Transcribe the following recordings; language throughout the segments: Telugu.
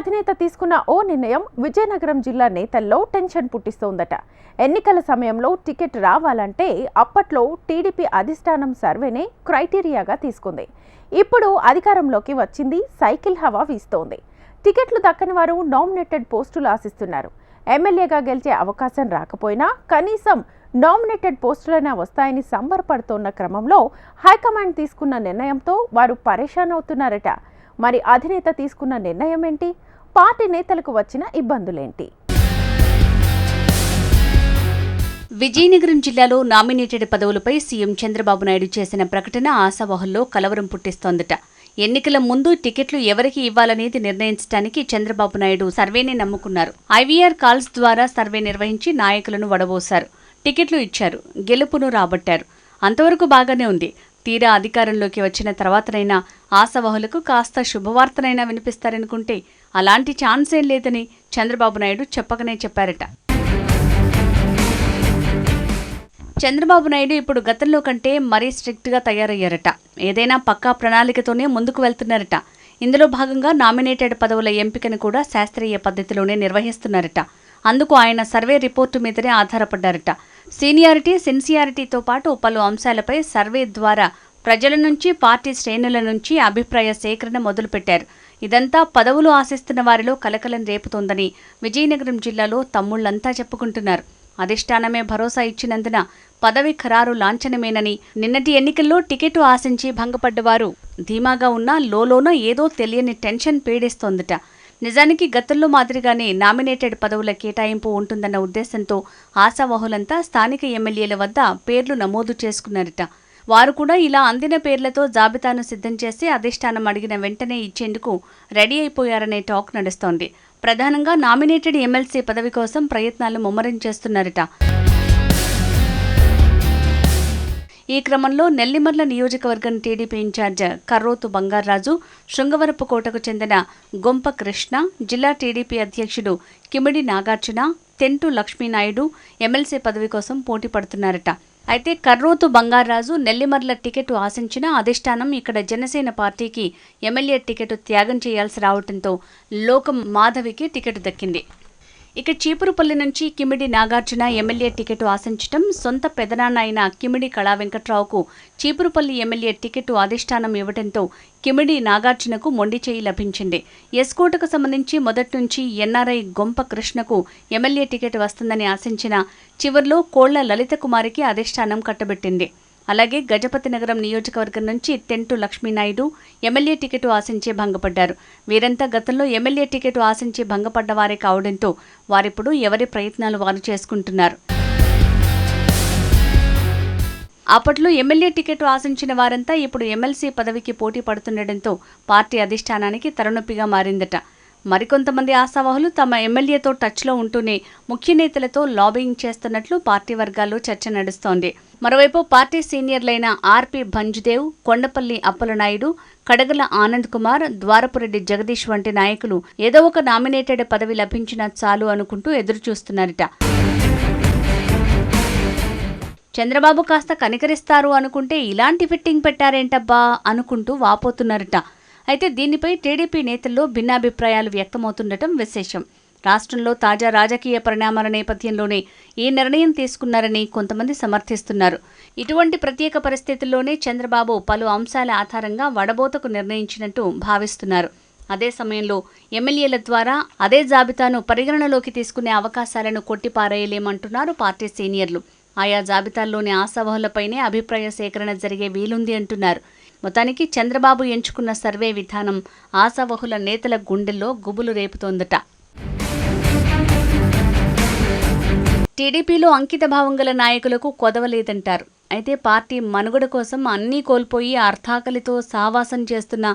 అధినేత తీసుకున్న ఓ నిర్ణయం విజయనగరం జిల్లా నేతల్లో టెన్షన్ పుట్టిస్తోందట. ఎన్నికల సమయంలో టికెట్ రావాలంటే అప్పట్లో టీడీపీ అధిష్టానం సర్వేనే క్రైటీరియాగా తీసుకుంది. ఇప్పుడు అధికారంలోకి వచ్చింది సైకిల్ హవా వీస్తోంది. టికెట్లు దక్కని వారు నామినేటెడ్ పోస్టులు ఆశిస్తున్నారు. ఎమ్మెల్యేగా గెలిచే అవకాశం రాకపోయినా కనీసం నామినేటెడ్ పోస్టులైనా వస్తాయని సంబరపడుతోన్న క్రమంలో హైకమాండ్ తీసుకున్న నిర్ణయంతో వారు పరేషాన్ అవుతున్నారట. మరి అధినేత తీసుకున్న నిర్ణయం ఏంటి? పార్టీ నేతలకు వచ్చిన ఇబ్బందులేంటి? విజయనగరం జిల్లాలో నామినేటెడ్ పదవులపై సీఎం చంద్రబాబు నాయుడు చేసిన ప్రకటన ఆశావహుల్లో కలవరం పుట్టిస్తోందట. ఎన్నికల ముందు టికెట్లు ఎవరికి ఇవ్వాలనేది నిర్ణయించడానికి చంద్రబాబు నాయుడు సర్వేని నమ్ముకున్నారు. ఐవీఆర్ కాల్స్ ద్వారా సర్వే నిర్వహించి నాయకులను వడబోశారు. టికెట్లు ఇచ్చారు. గెలుపును రాబట్టారు. అంతవరకు బాగానే ఉంది. తీరా అధికారంలోకి వచ్చిన తర్వాతనైనా ఆశావహులకు కాస్త శుభవార్తనైనా వినిపిస్తారనుకుంటే అలాంటి ఛాన్స్ ఏం లేదని చంద్రబాబు నాయుడు చెప్పకనే చెప్పారట. చంద్రబాబు నాయుడు ఇప్పుడు గతంలో కంటే మరీ స్ట్రిక్ట్గా తయారయ్యారట. ఏదైనా పక్కా ప్రణాళికతోనే ముందుకు వెళ్తున్నారట. ఇందులో భాగంగా నామినేటెడ్ పదవుల ఎంపికను కూడా శాస్త్రీయ పద్ధతిలోనే నిర్వహిస్తున్నారట. అందుకు ఆయన సర్వే రిపోర్టు మీదనే ఆధారపడ్డారట. సీనియారిటీ సిన్సియారిటీతో పాటు పలు అంశాలపై సర్వే ద్వారా ప్రజల నుంచి పార్టీ శ్రేణుల నుంచి అభిప్రాయ సేకరణ మొదలుపెట్టారు. ఇదంతా పదవులు ఆశిస్తున్న వారిలో కలకలం రేపుతోందని విజయనగరం జిల్లాలో తమ్ముళ్ళంతా చెప్పుకుంటున్నారు. అధిష్టానమే భరోసా ఇచ్చినందున పదవి ఖరారు లాంఛనమేనని నిన్నటి ఎన్నికల్లో టికెట్ ఆశించి భంగపడ్డవారు ధీమాగా ఉన్నా లోలోన ఏదో తెలియని టెన్షన్ పీడిస్తోందట. నిజానికి గతంలో మాదిరిగానే నామినేటెడ్ పదవుల కేటాయింపు ఉంటుందన్న ఉద్దేశంతో ఆశావహులంతా స్థానిక ఎమ్మెల్యేల వద్ద పేర్లు నమోదు చేసుకున్నారట. వారు కూడా ఇలా అందిన పేర్లతో జాబితాను సిద్ధం చేసి అధిష్టానం అడిగిన వెంటనే ఇచ్చేందుకు రెడీ అయిపోయారనే టాక్ నడుస్తోంది. ప్రధానంగా నామినేటెడ్ ఎమ్మెల్సీ పదవి కోసం ప్రయత్నాలు ముమ్మరం చేస్తున్నారట ఈ క్రమంలో నెల్లిమర్ల నియోజకవర్గం టీడీపీ ఇన్ఛార్జ్ కర్రోతు బంగారాజు శృంగవరపుకోటకు చెందిన గొంప కృష్ణ జిల్లా టీడీపీ అధ్యక్షుడు కిమిడి నాగార్జున తెంటు లక్ష్మీనాయుడు ఎమ్మెల్సీ పదవి కోసం పోటీ పడుతున్నారట. అయితే కర్రోతు బంగారాజు నెల్లిమర్ల టికెట్ ఆశించిన అధిష్టానం ఇక్కడ జనసేన పార్టీకి ఎమ్మెల్యే టికెట్ త్యాగం చేయాల్సి రావడంతో లోకం మాధవికి టికెట్ దక్కింది. ఇక చీపురుపల్లి నుంచి కిమిడి నాగార్జున ఎమ్మెల్యే టికెట్ ఆశించటం సొంత పెదనాన్న అయిన కిమిడి కళా వెంకట్రావుకు చీపురుపల్లి ఎమ్మెల్యే టికెట్ అధిష్టానం ఇవ్వడంతో కిమిడి నాగార్జునకు మొండి చేయి లభించింది. ఎస్కోటకు సంబంధించి మొదటి నుంచి ఎన్ఆర్ఐ గొంప కృష్ణకు ఎమ్మెల్యే టికెట్ వస్తుందని ఆశించిన చివర్లో కోళ్ళ లలిత కుమారికి అధిష్టానం కట్టబెట్టింది. అలాగే గజపతి నగరం నియోజకవర్గం నుంచి తెంటు లక్ష్మీనాయుడు ఎమ్మెల్యే టికెట్ ఆశించి భంగపడ్డారు. వీరంతా గతంలో ఎమ్మెల్యే టికెట్ ఆశించి భంగపడ్డవారే కావడంతో వారిప్పుడు ఎవరి ప్రయత్నాలు వారు చేసుకుంటున్నారు. అప్పట్లో ఎమ్మెల్యే టికెట్ ఆశించిన వారంతా ఇప్పుడు ఎమ్మెల్సీ పదవికి పోటీ పడుతుండటంతో పార్టీ అధిష్టానానికి తలనొప్పిగా మారిందట. మరికొంతమంది ఆశావాహులు తమ ఎమ్మెల్యేతో టచ్లో ఉంటూనే ముఖ్య నేతలతో లాబింగ్ చేస్తున్నట్లు పార్టీ వర్గాల్లో చర్చ నడుస్తోంది. మరోవైపు పార్టీ సీనియర్లైన ఆర్పి భంజ్దేవ్ కొండపల్లి అప్పలనాయుడు కడగల ఆనంద్ కుమార్ ద్వారపురెడ్డి జగదీష్ వంటి నాయకులు ఏదో ఒక నామినేటెడ్ పదవి లభించినా చాలు అనుకుంటూ ఎదురుచూస్తున్నారట. చంద్రబాబు కాస్త కనికరిస్తారు అనుకుంటే ఇలాంటి ఫిట్టింగ్ పెట్టారేంటబ్బా అనుకుంటూ వాపోతున్నారట. అయితే దీనిపై టీడీపీ నేతల్లో భిన్నాభిప్రాయాలు వ్యక్తమవుతుండటం విశేషం. రాష్ట్రంలో తాజా రాజకీయ పరిణామాల నేపథ్యంలోనే ఈ నిర్ణయం తీసుకున్నారని కొంతమంది సమర్థిస్తున్నారు. ఇటువంటి ప్రత్యేక పరిస్థితుల్లోనే చంద్రబాబు పలు అంశాల ఆధారంగా వడబోతకు నిర్ణయించినట్టు భావిస్తున్నారు. అదే సమయంలో ఎమ్మెల్యేల ద్వారా అదే జాబితాను పరిగణనలోకి తీసుకునే అవకాశాలను కొట్టిపారేయలేమంటున్నారు పార్టీ సీనియర్లు. ఆయా జాబితాల్లోని ఆశావహులపైనే అభిప్రాయ సేకరణ జరిగే వీలుంది అంటున్నారు. మొత్తానికి చంద్రబాబు ఎంచుకున్న సర్వే విధానం ఆశావహుల నేతల గుండెల్లో గుబులు రేపుతోందట. టీడీపీలో అంకితభావం గల నాయకులకు కొదవలేదంటారు. అయితే పార్టీ మనుగడ కోసం అన్నీ కోల్పోయి అర్థాకలితో సావాసం చేస్తున్న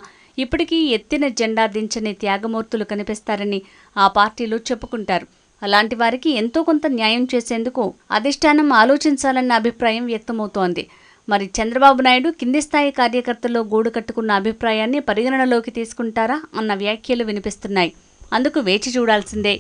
ఇప్పటికీ ఎత్తిన జెండా దించని త్యాగమూర్తులు కనిపిస్తారని ఆ పార్టీలు చెప్పుకుంటారు. అలాంటి వారికి ఎంతో కొంత న్యాయం చేసేందుకు అధిష్టానం ఆలోచించాలన్న అభిప్రాయం వ్యక్తమవుతోంది. మరి చంద్రబాబు నాయుడు కింది స్థాయి కార్యకర్తల్లో గూడు కట్టుకున్న అభిప్రాయాన్ని పరిగణనలోకి తీసుకుంటారా అన్న వ్యాఖ్యలు వినిపిస్తున్నాయి. అందుకు వేచి చూడాల్సిందే.